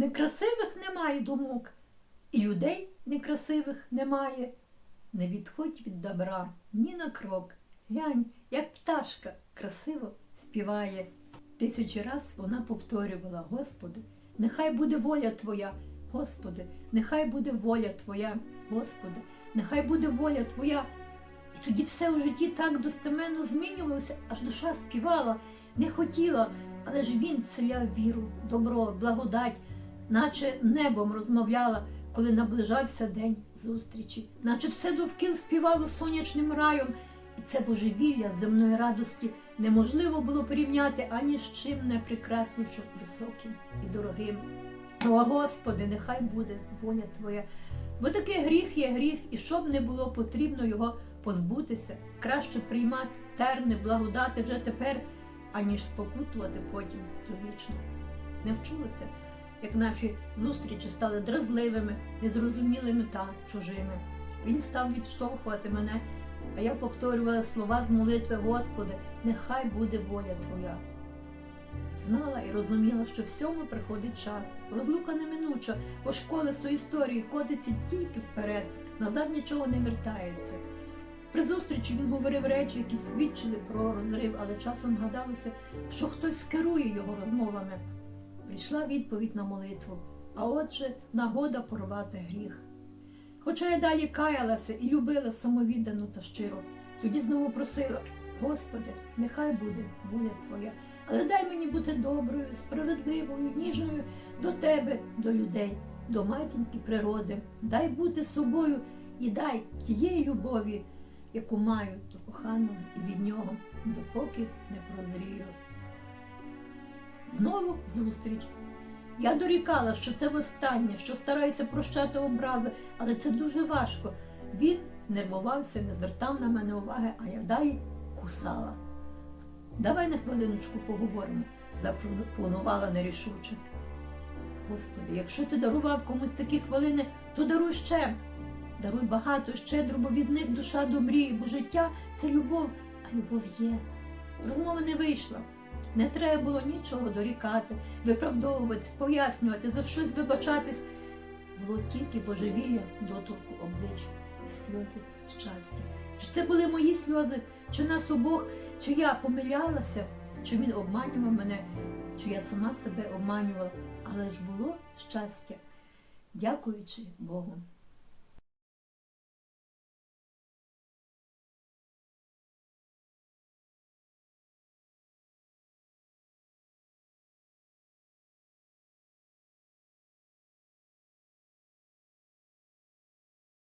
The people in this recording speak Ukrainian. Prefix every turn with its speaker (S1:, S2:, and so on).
S1: некрасивих немає думок, і людей некрасивих немає. Не відходь від добра ні на крок. Глянь, як пташка красиво співає. Тисячі раз вона повторювала: Господи, нехай буде воля Твоя, Господи, нехай буде воля Твоя, Господи, нехай буде воля Твоя. І тоді все у житті так достеменно змінювалося, аж душа співала, не хотіла, але ж він вселяв віру, добро, благодать, наче небом розмовляла, коли наближався день зустрічі, наче все довкіл співало сонячним раєм, і це божевілля земної радості неможливо було порівняти ані з чим не прекраснішим, високим і дорогим. О, Господи, нехай буде воля Твоя. Бо такий гріх є гріх, і щоб не було потрібно його позбутися, краще приймати терни, благодати вже тепер, аніж спокутувати потім довічно. Не вчулася, як наші зустрічі стали дразливими, незрозумілими та чужими. Він став відштовхувати мене, а я повторювала слова з молитви Господи, нехай буде воля Твоя. Знала і розуміла, що всьому приходить час. Розлука неминуча, бо колесо історії котиться тільки вперед, назад нічого не вертається. При зустрічі він говорив речі, які свідчили про розрив, але часом гадалося, що хтось керує його розмовами. Прийшла відповідь на молитву, а отже, нагода порвати гріх. Хоча я далі каялася і любила самовіддано та щиро, тоді знову просила: Господи, нехай буде воля Твоя, але дай мені бути доброю, справедливою, ніжною до Тебе, до людей, до матінки природи. Дай бути собою і дай тієї любові, яку маю до коханого і від нього, допоки не прозрію. Знову зустріч. Я дорікала, що це востаннє, що стараюся прощати образи, але це дуже важко. Він нервувався, не звертав на мене уваги, а я далі кусала. Давай на хвилиночку поговоримо, запропонувала нерішуче. Господи, якщо ти дарував комусь такі хвилини, то даруй ще. Даруй багато, щедро, бо від них душа добріє, бо життя це любов, а любов є. Розмова не вийшла. Не треба було нічого дорікати, виправдовуватись, пояснювати, за щось вибачатись. Було тільки божевілля доторку облич і сльози щастя. Чи це були мої сльози, чи нас обох, чи я помилялася, чи він обманював мене, чи я сама себе обманювала, але ж було щастя, дякуючи Богу.